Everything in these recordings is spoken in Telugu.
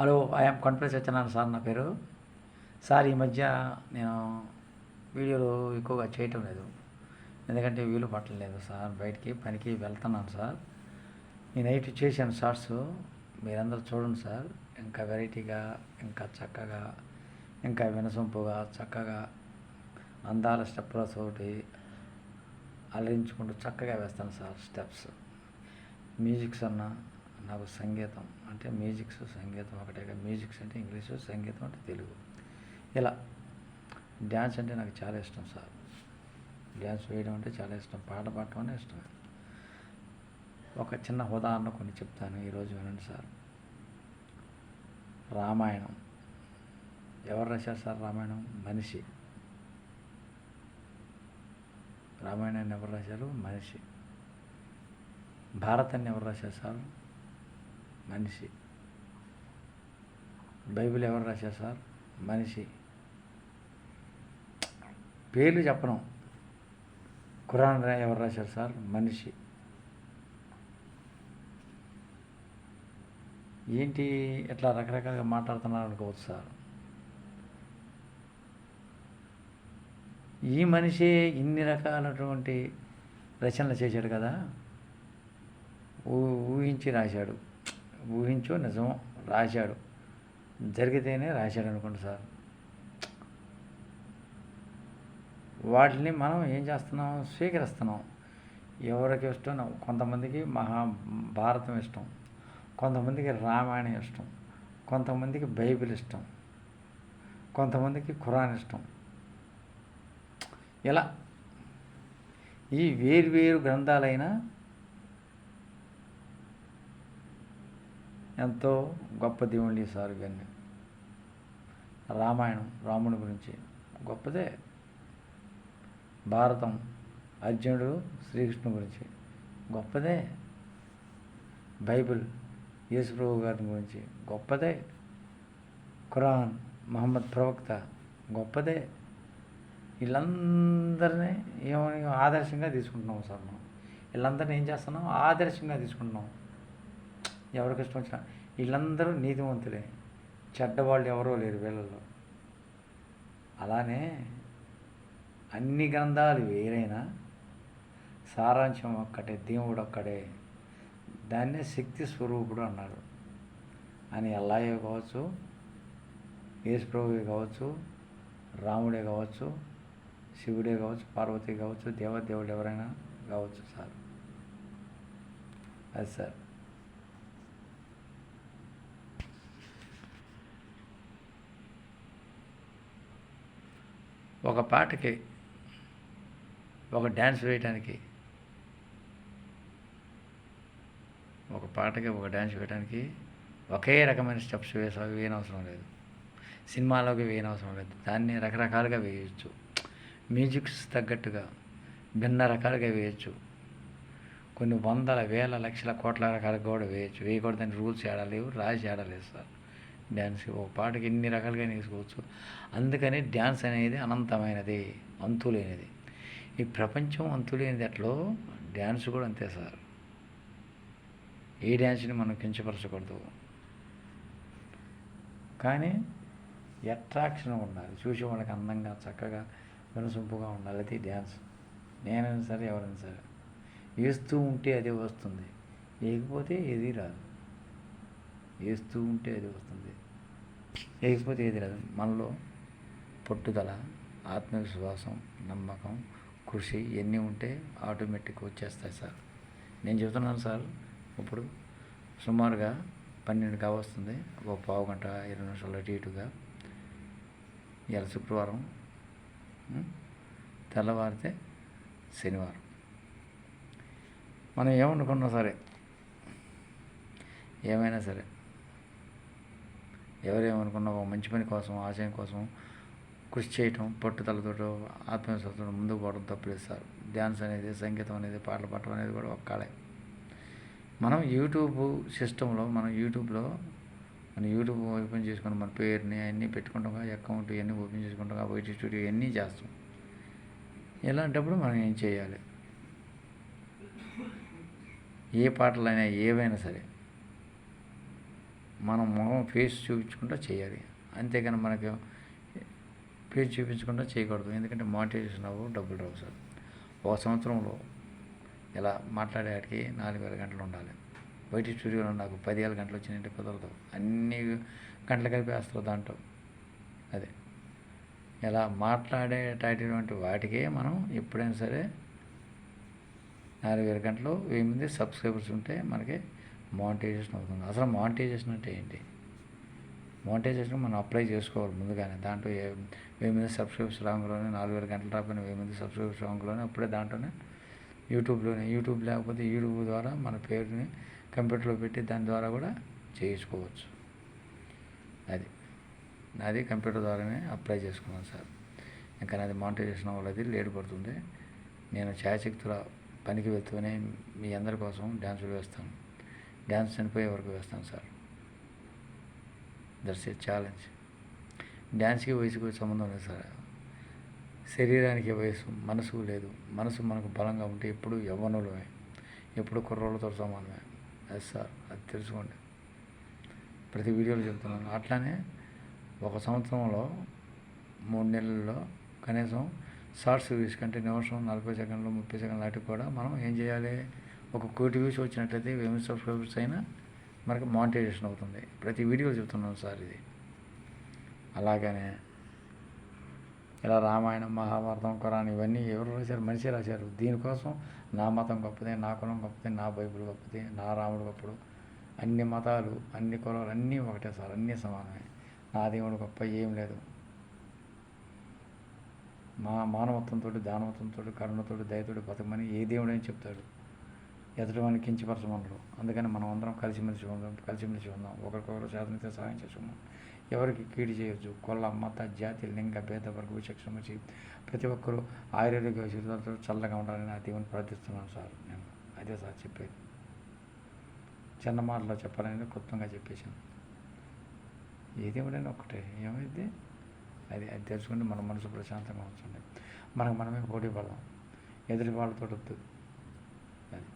Hello I'm Kondapalli Satyanarayana sir నా పేరు. సార్ ఈ మధ్య నేను వీడియోలు ఎక్కువగా చేయటం లేదు. ఎందుకంటే వీలు పట్టలేదు సార్ బయటికి పనికి వెళ్తున్నాను సార్. నేను నైట్ చేశాను షార్ట్స్. మీరందరూ చూడండి సార్ ఇంకా వెరైటీగా ఇంకా చక్కగా ఇంకా వినసొంపుగా చక్కగా అందాల స్టెప్లతోటి అలరించుకుంటూ చక్కగా వేస్తాను సార్ స్టెప్స్. మ్యూజిక్స్ అన్నా నాకు సంగీతం అంటే మ్యూజిక్స్ సంగీతం ఒకటే కదా. మ్యూజిక్స్ అంటే ఇంగ్లీషు సంగీతం అంటే తెలుగు. ఇలా. డ్యాన్స్ అంటే నాకు చాలా ఇష్టం సార్. డ్యాన్స్ వేయడం అంటే చాలా ఇష్టం. పాట పాడటం అంటే ఇష్టం. ఒక చిన్న ఉదాహరణ కొన్ని చెప్తాను ఈరోజు వినండి సార్. రామాయణం. ఎవరు రాశారు సార్ రామాయణం? మనిషి. రామాయణాన్ని ఎవరు రాశారు? మనిషి. భారతాన్ని ఎవరు రాశారు సార్? మనిషి. బైబిల్ ఎవరు రాశారు సార్? మనిషి. పేర్లు చెప్పను. ఖురాన్ ఎవరు రాశారు సార్? మనిషి. ఏంటి ఇట్లా రకరకాలుగా మాట్లాడుతున్నారు అనుకోవచ్చు సార్. ఈ మనిషి ఇన్ని రకాలటువంటి రచనలు చేశాడు కదా? ఊ- ఊహించి రాశాడు. ఊహించో నిజం రాశాడు. జరిగితేనే రాశాడు అనుకోండి సార్. వాటిని మనం ఏం చేస్తున్నాం? స్వీకరిస్తున్నాం. ఎవరికి ఇష్టం? కొంతమందికి మహాభారతం ఇష్టం. కొంతమందికి రామాయణం ఇష్టం. కొంతమందికి బైబిల్ ఇష్టం. కొంతమందికి ఖురాన్ ఇష్టం. ఇలా ఈ వేరు గ్రంథాలైన ఎంతో గొప్ప దేవుళ్ళు సార్ గారిని. రామాయణం రాముని గురించి గొప్పదే. భారతం అర్జునుడు శ్రీకృష్ణుని గురించి గొప్పదే. బైబిల్ యేసుప్రభు గారి గురించి గొప్పదే. ఖురాన్ మహమ్మద్ ప్రవక్త గొప్పదే. వీళ్ళందరినీ ఏమని ఆదర్శంగా తీసుకుంటున్నాం సార్ మనం. వీళ్ళందరినీ ఏం చేస్తున్నాం? ఆదర్శంగా తీసుకుంటున్నాం. ఎవరికి ఇష్టం వచ్చినా. వీళ్ళందరూ నీతివంతులే చెడ్డవాళ్ళు ఎవరో లేరు వీళ్ళల్లో. అలానే అన్ని గ్రంథాలు వేరైనా సారాంశం ఒక్కటే దేవుడు ఒక్కడే. దాన్నే శక్తి స్వరూపుడు అన్నారు అని అల్లాయే కావచ్చు యేసుప్రభువే కావచ్చు రాముడే కావచ్చు శివుడే కావచ్చు పార్వతి కావచ్చు దేవదేవుడు ఎవరైనా కావచ్చు సార్. అది సార్. ఒక పాటకి ఒక డ్యాన్స్ వేయటానికి ఒక పాటకి ఒక డ్యాన్స్ వేయడానికి ఒకే రకమైన స్టెప్స్ వేసా వేయనవసరం లేదు. సినిమాలోకి వేయనవసరం లేదు. దాన్ని రకరకాలుగా వేయచ్చు. మ్యూజిక్స్ తగ్గట్టుగా భిన్న రకాలుగా వేయచ్చు. కొన్ని వందల వేల లక్షల కోట్ల రకాలుగా కూడా వేయచ్చు. వేయకూడదని రూల్స్ ఏడలేవు రాసి ఏడలేదు సార్. డ్యాన్స్ ఒక పాటకి ఎన్ని రకాలుగా నేర్చుకోవచ్చు అందుకని డ్యాన్స్ అనేది అనంతమైనది అంతులేనిది. ఈ ప్రపంచం అంతులేనిది అట్లో డ్యాన్స్ కూడా అంతే సార్. ఏ డ్యాన్స్ని మనం కించపరచకూడదు. కానీ అట్రాక్షన్ ఉండాలి. చూసే వాళ్ళకి అందంగా చక్కగా వినసొంపుగా ఉండాలి అది డ్యాన్స్. నేనైనా సరే ఎవరైనా సరే. వేస్తూ ఉంటే అదే వస్తుంది. వేయకపోతే ఏది రాదు. వేస్తూ ఉంటే అది వస్తుంది. వేయకపోతే ఏది లేదు మనలో పట్టుదల ఆత్మవిశ్వాసం నమ్మకం కృషి ఇవన్నీ ఉంటే ఆటోమేటిక్గా వచ్చేస్తాయి సార్. నేను చెబుతున్నాను సార్ ఇప్పుడు సుమారుగా పన్నెండు కావస్తుంది ఒక పావు గంట ఇరవై నిమిషాలు అటు ఇటుగా. ఇవాళ శుక్రవారం తెల్లవారితే శనివారం. మనం ఏమనుకున్నా సరే ఏమైనా సరే ఎవరేమనుకున్నా ఒక మంచి పని కోసం ఆశయం కోసం కృషి చేయటం పట్టుదలతో ఆత్మవిశ్వాసంతో ముందుకు పోవడం తప్పలేదు సార్. డ్యాన్స్ అనేది సంగీతం అనేది పాటలు పాడటం అనేది కూడా ఒక్కడే. మనం యూట్యూబ్ సిస్టంలో మనం యూట్యూబ్లో మన యూట్యూబ్ ఓపెన్ చేసుకుని మన పేరుని అన్నీ పెట్టుకుంటాం అకౌంట్ ఇవన్నీ ఓపెన్ చేసుకుంటాం వైటీ స్టూడియో ఇవన్నీ చేస్తాం. ఇలాంటప్పుడు మనం ఏం చేయాలి? ఏ పాటలైనా ఏవైనా సరే. మనం మొహం ఫేస్ చూపించకుండా చేయాలి. అంతేగాని మనకి ఫేస్ చూపించకుండా చేయకూడదు. ఎందుకంటే మానిటైజేషన్ అవ్వవు డబ్బులు రావు సార్. ఒక సంవత్సరంలో ఇలా మాట్లాడేటికి నాలుగు వేల గంటలు ఉండాలి. బయట స్టూడియోలో నాకు పదివేల గంటలు వచ్చినాయంటే కుదరదు. అన్ని గంటలు కలిపి వేస్తారు దాంట్లో. అదే. ఇలా మాట్లాడేటటువంటి వాటికే మనం ఎప్పుడైనా సరే నాలుగు వేల గంటలు వెయ్యి మంది సబ్స్క్రైబర్స్ ఉంటే మనకి మానిటైజేషన్ అవుతుంది. అసలు మానిటైజేషన్ అంటే ఏంటి? మానిటైజేషన్ మనం అప్లై చేసుకోవాలి ముందుగానే. దాంట్లో ఏ వెయ్యి మంది సబ్స్క్రిప్షన్ రాంగ్లోనే నాలుగు వేల గంటల రాకపోయినా వెయ్యి మంది సబ్స్క్రిప్షన్ రాంగ్లోనే అప్పుడే దాంట్లోనే యూట్యూబ్లోనే యూట్యూబ్ లేకపోతే యూట్యూబ్ ద్వారా మన పేరుని కంప్యూటర్లో పెట్టి దాని ద్వారా కూడా చేయించుకోవచ్చు. అది. నాది కంప్యూటర్ ద్వారానే అప్లై చేసుకున్నాను సార్. ఇంకా నాది మానిటైజేషన్ వాళ్ళది లేట్ పడుతుంది. నేను ఛాయాశక్తుల పనికి వెళ్తూనే మీ అందరి కోసం డ్యాన్సులు వేస్తాను. డ్యాన్స్ చనిపోయే వరకు వేస్తాను సార్. That's a challenge. డ్యాన్స్కి వయసుకు సంబంధం లేదు సార్. శరీరానికి వయసు మనసు లేదు. మనసు మనకు బలంగా ఉంటే ఎప్పుడు యవ్వనులమే. ఎప్పుడు కుర్రోళ్ళతో సమానమే. ఎస్ సార్ అది తెలుసుకోండి. ప్రతి వీడియోలో చెప్తున్నాను. అట్లానే ఒక సంవత్సరంలో మూడు నెలల్లో కనీసం షార్ట్స్ వీస్ కంటే నిమిషం నలభై సెకండ్లు ముప్పై సెకండ్లు లాంటివి కూడా మనం ఏం చేయాలి? ఒక కోటి వ్యూస్ వచ్చినట్లయితే వేమి సబ్స్క్రైబర్స్ అయినా మనకి మానిటైజేషన్ అవుతుంది. ప్రతి వీడియోలు చెప్తున్నాను సార్ ఇది. అలాగనే ఇలా రామాయణం మహాభారతం ఖురాన్ ఇవన్నీ ఎవరు రాశారు? మనిషి రాశారు. దీనికోసం నా మతం గొప్పదే నా కులం గొప్పది నా బైబిల్ గొప్పదే నా రాముడు గొప్పడు. అన్ని మతాలు అన్ని కులాలు అన్నీ ఒకటే సార్ అన్నీ సమానమే. నా దేవుడు గొప్ప ఏం లేదు. మా మానవత్వంతో దానవత్వంతో కరుణతో దయతోటి బతకమని ఏ దేవుడు అని చెప్తాడు. ఎదుటివాడిని కించపరచమనరు. అందుకని మనం అందరం కలిసిమెలిసి ఉందాం కలిసిమెలిసి ఉందాం. ఒకరికొకరు చేతనైతే సహాయం చేసుకుందాం ఎవరికి కీడు చేయొచ్చు కొల్ల మత జాతి లింగ భేద వర్గ విచక్షణ వచ్చి ప్రతి ఒక్కరూ ఆయుర్వేదిక జీవితాలతో చల్లగా ఉండాలని నా దేవుని ప్రార్థిస్తున్నాను సార్. నేను అదే సార్ చెప్పేది. చిన్న మాటలో చెప్పాలని క్లుప్తంగా చెప్పేశాను. ఏదేమిటైనా ఒకటే ఏమైంది? అది అది తెలుసుకుంటే మన మనసు ప్రశాంతంగా ఉంచండి మనకు మనమే పోటీ పడదాం ఎదుటి వాళ్ళతో వద్దు అది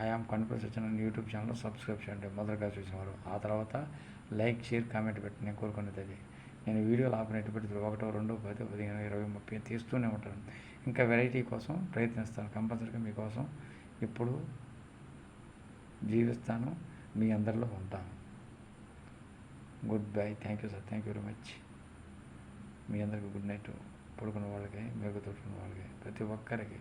ఐఆమ్ కన్ఫ్యూస్ వచ్చిన యూట్యూబ్ ఛానల్ సబ్స్క్రైబ్ చేయండి. మొదలుగా చూసినవారు ఆ తర్వాత లైక్ షేర్ కామెంట్ పెట్టి నేను కోరుకునేది నేను వీడియోలు ఆపినట్టు పెట్టి ఒకటో రెండో పది పదిహేను ఇరవై ముప్పై తీస్తూనే ఉంటాను. ఇంకా వెరైటీ కోసం ప్రయత్నిస్తాను. కంపల్సరీగా మీకోసం ఇప్పుడు జీవిస్తాను. మీ అందరిలో ఉంటాను. Goodbye thank you sir thank you very much మీ అందరికీ గుడ్ నైట్ పడుకున్న వాళ్ళకి మేకు తోడుకున్న వాళ్ళకి ప్రతి ఒక్కరికి